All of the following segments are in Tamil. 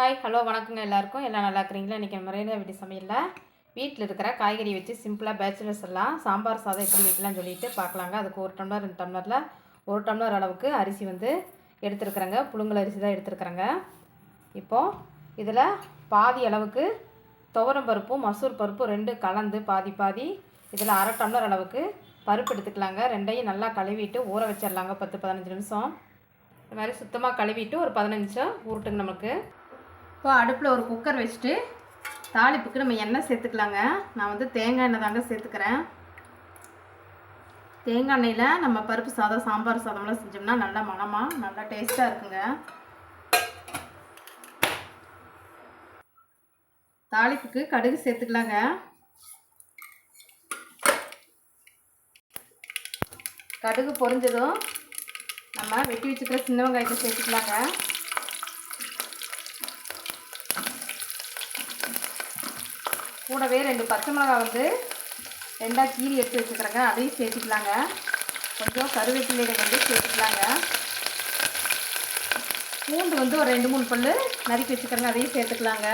ஹாய் ஹலோ வணக்கங்க எல்லாருக்கும். எல்லாம் நல்லா இருக்கிறீங்களா? இன்றைக்கி முறையில் வீட்டு சமையலில். வீட்டில் இருக்கிற காய்கறி வச்சு சிம்பிளாக பேச்சுலர்ஸ் எல்லாம் சாம்பார் சாதம் எப்படி வைக்கலாம்னு சொல்லிட்டு பார்க்கலாங்க. அதுக்கு ஒரு டம்ளர் ரெண்டு டம்ளரில் ஒரு டம்ளர் அளவுக்கு அரிசி வந்து எடுத்துருக்குறேங்க. புழுங்கல் அரிசி தான் எடுத்துருக்குறேங்க. இப்போது இதில் பாதி அளவுக்கு துவரம் பருப்பும் மசூர் பருப்பும் ரெண்டு கலந்து பாதி பாதி இதில் அரை டம்ளர் அளவுக்கு பருப்பு எடுத்துக்கலாங்க. ரெண்டையும் நல்லா கழுவிட்டு ஊற வச்சிடலாங்க. பத்து பதினஞ்சு நிமிஷம். இந்த மாதிரி சுத்தமாக கழுவிட்டு ஒரு பதினஞ்சு நிமிஷம் ஊறட்டுங்க நமக்கு. இப்போ அடுப்பில் ஒரு குக்கர் வச்சுட்டு தாளிப்புக்கு நம்ம எண்ணெய் சேர்த்துக்கலாங்க. நான் வந்து தேங்காய் எண்ணெய் தாங்க சேர்த்துக்கிறேன். தேங்காய் எண்ணெயில் நம்ம பருப்பு சாதம் சாம்பார் சாதம்லாம் செஞ்சோம்னா நல்லா மனமாக நல்லா டேஸ்ட்டாக இருக்குங்க. தாளிப்புக்கு கடுகு சேர்த்துக்கலாங்க. கடுகு பொரிஞ்சதும் நம்ம வெட்டி வச்சுக்கிற சின்ன வெங்காயத்தை சேர்த்துக்கலாங்க. கூடவே ரெண்டு பச்சை மிளகாய் வந்து ரெண்டாக கீரி எடுத்து வச்சுக்கிறேங்க. அதையும் சேர்த்துக்கலாங்க. கொஞ்சம் கருவேப்பிலைகள் வந்து சேர்த்துக்கலாங்க. பூண்டு வந்து ஒரு ரெண்டு மூணு பல் நறுக்கி வச்சுக்கிறேங்க. அதையும் சேர்த்துக்கலாங்க.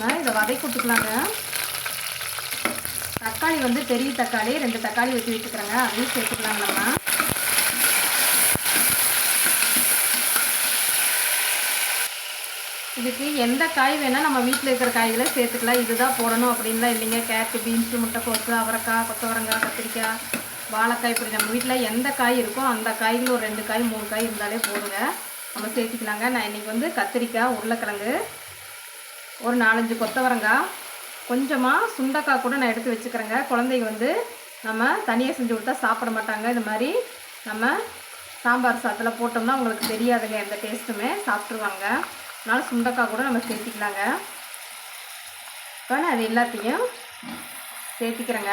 நான் இதை வதக்கி விட்டுக்கலாங்க தக்காளி வந்து பெரிய தக்காளி ரெண்டு தக்காளி வச்சு வச்சுக்கிறேங்க. அதையும் சேர்த்துக்கலாங்க நம்ம. இதுக்கு எந்த காய் வேணால் நம்ம வீட்டில் இருக்கிற காய்களை சேர்த்துக்கலாம். இதுதான் போடணும் அப்படின்லாம் இல்லைங்க. கேரட்டு பீன்ஸு முட்டைக்கோசு அவரைக்காய் கொத்தவரங்காய் கத்திரிக்காய் வாழைக்காய் இப்படி நம்ம வீட்டில் எந்த காய் இருக்கோ அந்த காய்கள் ஒரு ரெண்டு காய் மூணு காய் இருந்தாலே போதுங்க. நம்ம சேர்த்துக்கலாங்க. நான் இன்றைக்கி வந்து கத்திரிக்காய் உருளைக்கிழங்கு ஒரு நாலஞ்சு கொத்தவரங்காய் கொஞ்சமாக சுண்டக்காய் கூட நான் எடுத்து வச்சுக்கிறேங்க. குழந்தைங்க வந்து நம்ம தனியாக செஞ்சு கொடுத்தா சாப்பிட மாட்டாங்க. இது மாதிரி நம்ம சாம்பார் சாதத்தில் போட்டோம்னா உங்களுக்கு தெரியாதுங்க. எந்த டேஸ்ட்டுமே சாப்பிட்ருவாங்க அதனால் சுண்டக்காய் கூட நம்ம சேர்த்திக்கலாங்க. இப்போ நான் அது எல்லாத்தையும் சேர்த்திக்கிறேங்க.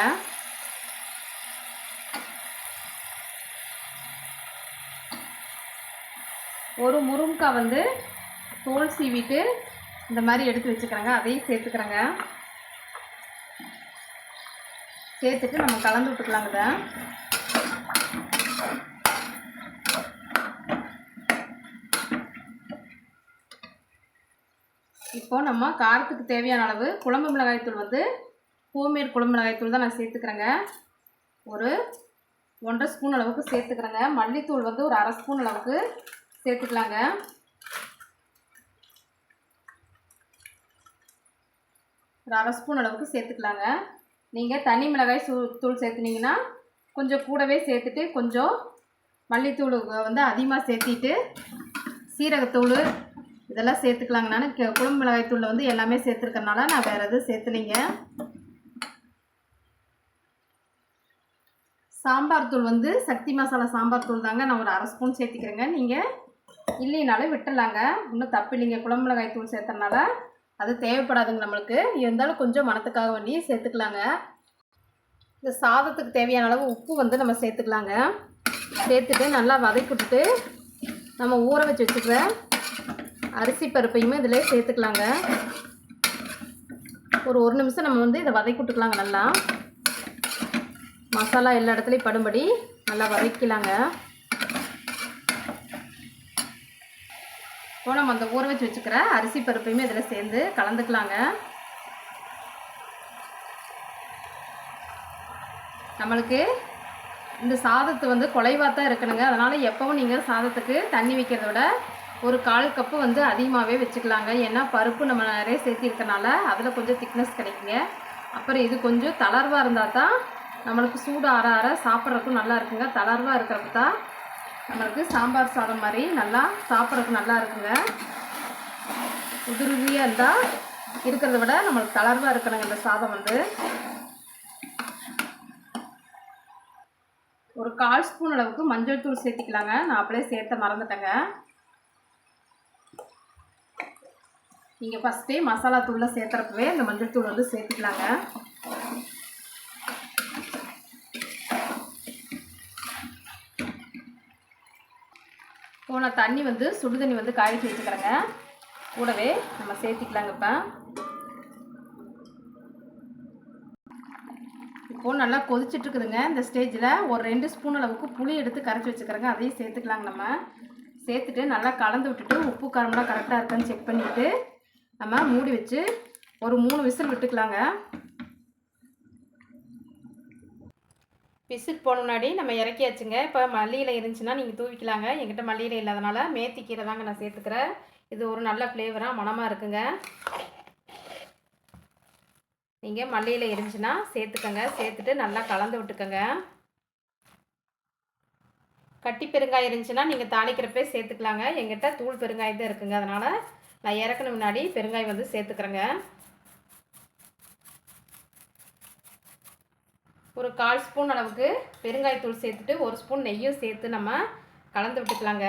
ஒரு முருங்கைக்காய் வந்து தோல் சீவிட்டு இந்த மாதிரி எடுத்து வச்சுக்கிறேங்க. அதையும் சேர்த்துக்கிறேங்க. சேர்த்துட்டு நம்ம கலந்து விட்டுக்கலாங்க இதை. இப்போ நம்ம காரத்துக்கு தேவையான அளவு குழம்பு மிளகாய்த்தூள் வந்து ஹோம்மேட் குழம்பு மிளகாய்த்தூள் தான் நான் சேர்த்துக்கிறேங்க. ஒரு ஒன்றரை ஸ்பூன் அளவுக்கு சேர்த்துக்கிறேங்க. மல்லித்தூள் வந்து ஒரு அரை ஸ்பூன் அளவுக்கு சேர்த்துக்கலாங்க. ஒரு அரை ஸ்பூன் அளவுக்கு சேர்த்துக்கலாங்க. நீங்கள் தனி மிளகாய் சூ தூள் சேர்த்துனீங்கன்னா கொஞ்சம் கூடவே சேர்த்துட்டு கொஞ்சம் மல்லித்தூள் வந்து அதிகமாக சேர்த்திட்டு சீரகத்தூள் இதெல்லாம் சேர்த்துக்கலாங்க நான் குழம்பு மிளகாய் வந்து எல்லாமே சேர்த்துருக்கறனால நான் வேறு எதுவும் சேர்த்துலிங்க. சாம்பார் தூள் வந்து சக்தி மசாலா சாம்பார் தூள் தாங்க நான் ஒரு அரை ஸ்பூன் சேர்த்துக்கிறேங்க. நீங்கள் இல்லைனாலும் விட்டுடலாங்க. இன்னும் தப்பு இல்லைங்க. குழம்பு மிளகாய் தூள் சேர்த்தனால அது தேவைப்படாதுங்க நம்மளுக்கு. இருந்தாலும் கொஞ்சம் மனத்துக்காக வேண்டி சேர்த்துக்கலாங்க. இந்த சாதத்துக்கு தேவையான அளவு உப்பு வந்து நம்ம சேர்த்துக்கலாங்க. சேர்த்துட்டு நல்லா வதக்கி விட்டுட்டு நம்ம ஊற வச்சு வச்சுக்கிறேன் அரிசி பருப்பையுமே இதில் சேர்த்துக்கலாங்க. ஒரு ஒரு நிமிஷம் நம்ம வந்து இதை வதக்கி விட்டுக்கலாங்க நல்லா. மசாலா எல்லா இடத்துலையும் படும்படி நல்லா வதக்கலாங்க இப்போ நம்ம அந்த ஊற வச்சு வச்சுக்கிற அரிசி பருப்பையுமே இதில் சேர்ந்து கலந்துக்கலாங்க. நம்மளுக்கு இந்த சாதத்தை வந்து குலைவாக தான் இருக்கணுங்க. அதனால் எப்போவும் நீங்கள் சாதத்துக்கு தண்ணி வைக்கிறத விட ஒரு கால் கப்பு வந்து அதிகமாகவே வச்சுக்கலாங்க. ஏன்னா பருப்பு நம்ம நிறைய சேர்த்திருக்கனால அதில் கொஞ்சம் திக்னஸ் கிடைக்குங்க. அப்புறம் இது கொஞ்சம் தளர்வாக இருந்தால் தான் நம்மளுக்கு சூடு ஆற ஆற சாப்பிட்றதுக்கும் நல்லா இருக்குங்க. தளர்வாக இருக்கிறப்ப தான் நம்மளுக்கு சாம்பார் சாதம் மாதிரி நல்லா சாப்பிட்றதுக்கு நல்லா இருக்குங்க. உதிரியாக இருந்தால் இருக்கிறத விட நம்மளுக்கு தளர்வாக இருக்கணுங்க இந்த சாதம் வந்து. ஒரு கால் ஸ்பூன் அளவுக்கு மஞ்சள் தூள் சேர்த்திக்கலாங்க. நான் அப்படியே சேர்த்த மறந்துட்டேங்க. நீங்கள் ஃபஸ்ட்டே மசாலா தூளில் சேர்த்துறப்பவே இந்த மஞ்சள் தூள் வந்து சேர்த்துக்கலாங்க. போன தண்ணி வந்து சுடு தண்ணி வந்து காய்ச்சி வச்சுக்கிறேங்க கூடவே நம்ம சேர்த்திக்கலாங்க இப்போ. இப்போது நல்லா கொதிச்சிட்டு இருக்குதுங்க இந்த ஸ்டேஜில். ஒரு ரெண்டு ஸ்பூன் அளவுக்கு புளி எடுத்து கரைச்சி வச்சுக்கிறேங்க. அதையும் சேர்த்துக்கலாங்க நம்ம. சேர்த்துட்டு நல்லா கலந்து விட்டுட்டு உப்பு காரம்லாம் கரெக்டாக இருக்கான்னு செக் பண்ணிவிட்டு நம்ம மூடி வச்சு ஒரு மூணு விசில் விட்டுக்கலாங்க. விசில் போன முன்னாடி நம்ம இறக்கியாச்சுங்க. இப்போ மல்லியில் இருந்துச்சுன்னா நீங்கள் தூவிக்கலாங்க. எங்கிட்ட மல்லியில் இல்லாதனால மேத்தி கீரை தாங்க நான் சேர்த்துக்கிறேன். இது ஒரு நல்ல ஃப்ளேவராக மணமாக இருக்குங்க. நீங்கள் மல்லியில் இருந்துச்சுன்னா சேர்த்துக்கோங்க. சேர்த்துட்டு நல்லா கலந்து விட்டுக்கோங்க. கட்டி பெருங்காயம் இருந்துச்சுன்னா நீங்கள் தாளிக்கிறப்பே சேர்த்துக்கலாங்க. எங்கிட்ட தூள் பெருங்காயம் தான் இருக்குங்க. அதனால் நான் இறக்குன முன்னாடி பெருங்காயம் வந்து சேர்த்துக்கிறேங்க. ஒரு கால் ஸ்பூன் அளவுக்கு பெருங்காயத்தூள் சேர்த்துட்டு ஒரு ஸ்பூன் நெய்யும் சேர்த்து நம்ம கலந்து விட்டுக்கலாங்க.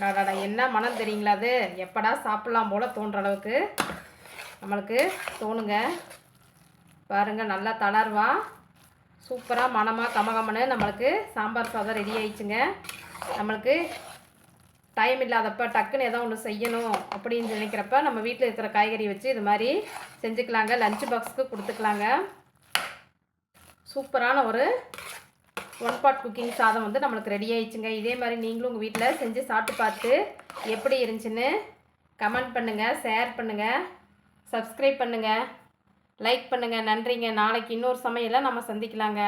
டாடாடா என்ன மனம் தெரியுங்களா அது? எப்படா சாப்பிட்லாம் போல் தோன்ற அளவுக்கு நம்மளுக்கு தோணுங்க. பாருங்கள் நல்லா தளர்வா சூப்பராக மணமாக கமகமன்னு நம்மளுக்கு சாம்பார் சாதம் ரெடி ஆயிடுச்சுங்க. நம்மளுக்கு டைம் இல்லாதப்ப டக்குன்னு ஏதோ ஒன்று செய்யணும் அப்படின்னு நினைக்கிறப்ப நம்ம வீட்டில் இருக்கிற காய்கறி வச்சு இது மாதிரி செஞ்சுக்கலாங்க. லஞ்ச் பாக்ஸுக்கு கொடுத்துக்கலாங்க. சூப்பரான ஒரு ஒன் பாட் குக்கிங் சாதம் வந்து நம்மளுக்கு ரெடி ஆயிடுச்சுங்க. இதே மாதிரி நீங்களும் உங்கள் வீட்டில் செஞ்சு சாப்பிட்டு பார்த்து எப்படி இருந்துச்சுன்னு கமெண்ட் பண்ணுங்கள் ஷேர் பண்ணுங்கள் சப்ஸ்கிரைப் பண்ணுங்கள் லைக் பண்ணுங்கள் நன்றிங்க. நாளைக்கு இன்னொரு சமையலை நம்ம சந்திக்கலாங்க.